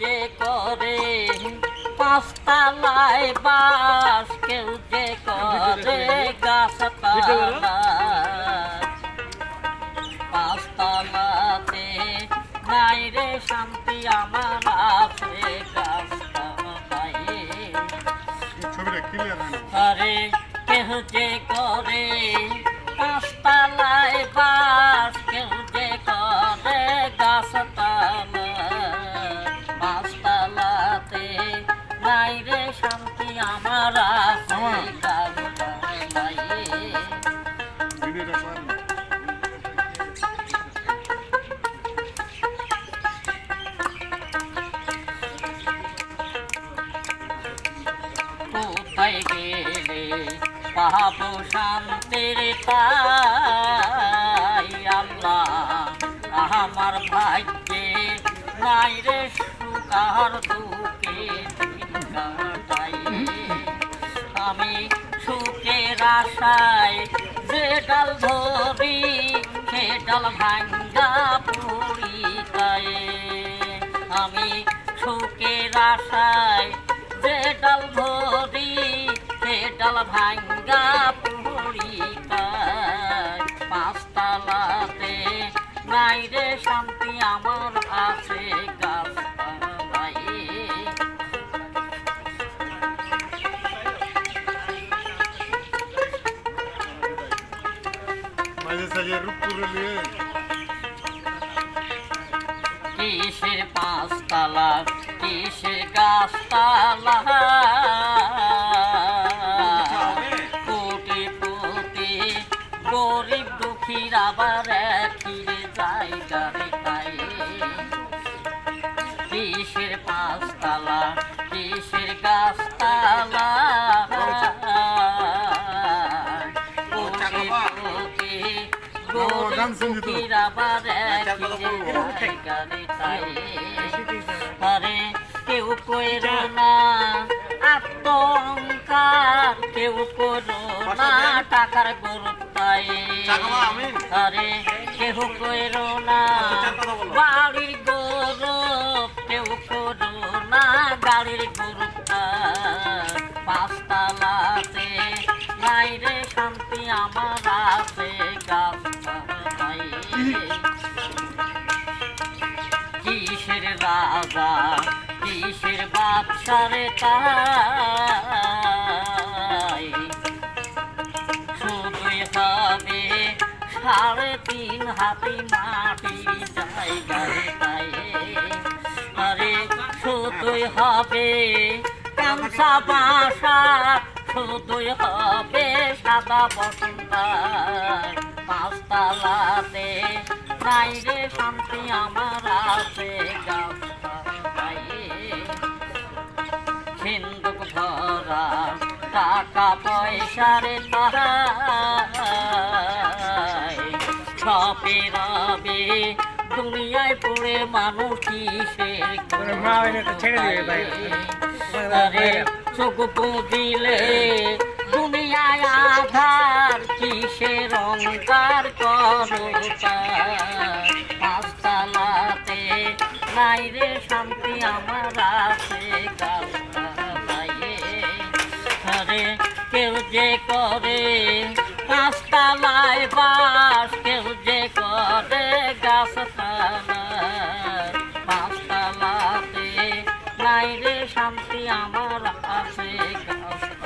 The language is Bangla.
যে করে? পাঁচতলায় বাস কেউ যে করে? গাছতলা পাঁচতলাতে নাই রে শান্তি আমার আছে আরে কেহ যে করে? কোথায় গেলে আল্লাহ আমার ভাগ্যে নাই রে সুকার দুঃখে আমি সুখের আশায় যে ডাল ধরি সে ডাল ভাঙ্গা পুরি আমি সুখের আশায় যে ডাল ডাল ভাঙ্গা পুরি তাই পাঁচতলাতে নাই রে শান্তি আমার আছে কিসের পাঁচতলা কিসের গাছতলা দুঃখীর আবার একই জায়গায় তাই কিসের পাঁচতলা কিসের গাছতলা? তাই আরে কেউ কইরো না আত্মঙ্কার কেউ করো না। টাকার গুরুত্বাই আরে কইরো না। বাড়ির গৌরব কেউ করো না। গাড়ির গুরুত্ব পাঁচতলাতে নাই রে শান্তি আমার আছে কিসের রাজা কিসের বাদশারে তাই শুধুই সাড়ে তিন হাতি মাটি জায়গায় তাই আরে শুধুই হবে কামসা বাসা শুধুই হবে সাদা বসন্ত পাঁচতলাতে নাই রে শান্তি, আমার আছে সিন্ধুক ভরা টাকা পয়সারে তাহাই সপে রবে দুনিয়ায় পড়ে মানুষ কিসের আরে চোখ বুঝিলে দুনিয়ায় আধার কিসের অঙ্কার করো পাঁচতলাতে নাই রে শান্তি আমার আছে কেউ যে করে পাঁচতলায় বাস আছে গাছতলায়